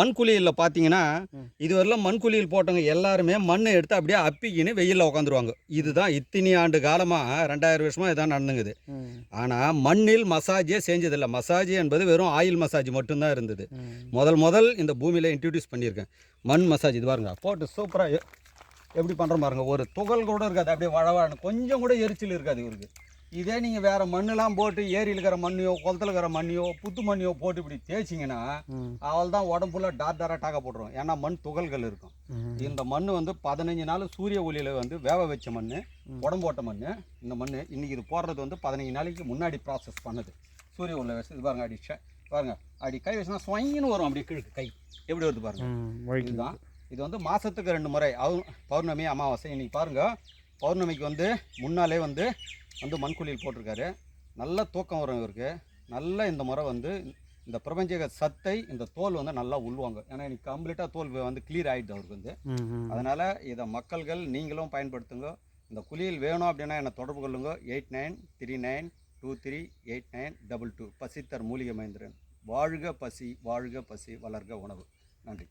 மண் குழியில் பார்த்தீங்கன்னா இதுவரையிலும் மண் குழியில் போட்டவங்க எல்லாருமே மண்ணை எடுத்து அப்படியே அப்பிக்கின்னு வெயிலில் உட்காந்துருவாங்க இதுதான் இத்தனை ஆண்டு காலமாக ரெண்டாயிரம் வருஷமாக இதான் நடந்துங்குது. ஆனால் மண்ணில் மசாஜே செஞ்சதில்லை. மசாஜ் என்பது வெறும் ஆயில் மசாஜ் மட்டும்தான் இருந்தது. முதல் முதல் இந்த பூமியில் இன்ட்ரடியூஸ் பண்ணியிருக்கேன். மண் மசாஜ் இது பாருங்க போட்டு சூப்பராக எப்படி பண்ணுற பாருங்க. ஒரு துகள் கூட இருக்காது. அப்படியே வழவாழன்னு கொஞ்சம் கூட எரிச்சல் இருக்காது இவருக்கு. இதே நீங்கள் வேறு மண்ணெலாம் போட்டு ஏரியில் இருக்கிற மண்ணையோ குளத்துல இருக்கிற மண்ணையோ புத்து மண்ணையோ போட்டு இப்படி தேய்ச்சிங்கன்னா அவள் தான் உடம்புல டார் டாராக டாக்க போட்டுரும். ஏன்னா மண் துகள்கள் இருக்கும். இந்த மண் வந்து பதினஞ்சு நாள் சூரிய ஒளியில் வந்து வேக வச்ச மண் உடம்பு போட்ட மண் இந்த மண் இன்னைக்கு இது போடுறது வந்து பதினஞ்சு நாளைக்கு முன்னாடி ப்ராசஸ் பண்ணுது. சூரிய ஒளியில் வச்சு இது பாருங்க அடி பாருங்க. அடி கை வச்சுனா ஸ்வங்கின்னு வரும் அப்படி கீழே கை. எப்படி வருது பாருங்க? இதுதான். இது வந்து மாதத்துக்கு ரெண்டு முறை. அவ பௌர்ணமி அமாவாசை. இன்னைக்கு பாருங்க பௌர்ணமிக்கு வந்து முன்னாலே வந்து வந்து மண்குழியில் போட்டிருக்காரு. நல்ல தூக்கம் வரும் இவருக்கு. நல்ல இந்த முறை வந்து இந்த பிரபஞ்சக சத்தை இந்த தோல் வந்து நல்லா உள்வாங்க ஏன்னா இன்னைக்கு கம்ப்ளீட்டாக தோல் வந்து கிளியர் ஆகிடுது அவருக்கு வந்து. அதனால் இதை மக்கள்கள் நீங்களும் பயன்படுத்துங்க. இந்த குளியல் வேணும் அப்படின்னா என்னை தொடர்பு கொள்ளுங்க. Eight nine three nine two three eight nine double two. பசித்தர் மூலிகை மந்திரன் வாழ்க பசி வாழ்க பசி வளர்க உணவு. நன்றி.